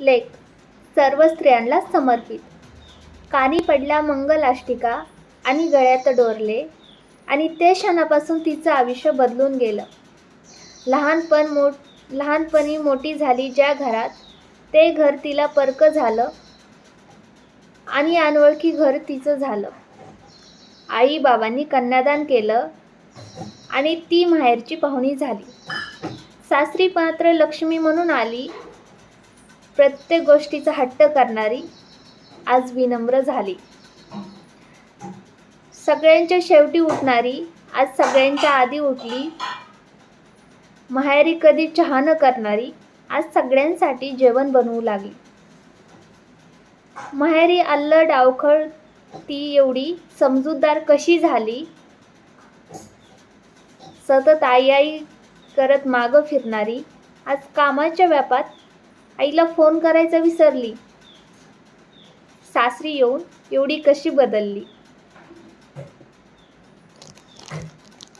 लेख सर्व स्त्रियांना समर्पित. कानी पडल्या मंगलाष्टिका आणि गळ्यात डोरले आणि ते क्षणापासून तिचं आयुष्य बदलून गेलं. लहानपण मो लहानपणी मोठी झाली ज्या घरात ते घर तिला परक झालं आणि अनोळखी घर तिचं झालं. आई बाबांनी कन्यादान केलं आणि ती माहेरची पाहुणी झाली. सासरी पात्र लक्ष्मी म्हणून आली प्रत्येक गोष्टीचा हट्ट करणारी आज विनम्र झाली. सगळ्यांच्या शेवटी उठणारी आज सगळ्यांच्या आधी उठली माहेरी कधी चहा न करणारी आज सगळ्यांसाठी जेवण बनवू लागली. माहेरी अल्लड अवखळ ती एवढी समजूतदार कशी झाली? सतत आई आई करत मागं फिरणारी आज कामाच्या व्यापात आईला फोन करायचा विसरली. सासरी येऊन एवढी कशी बदलली?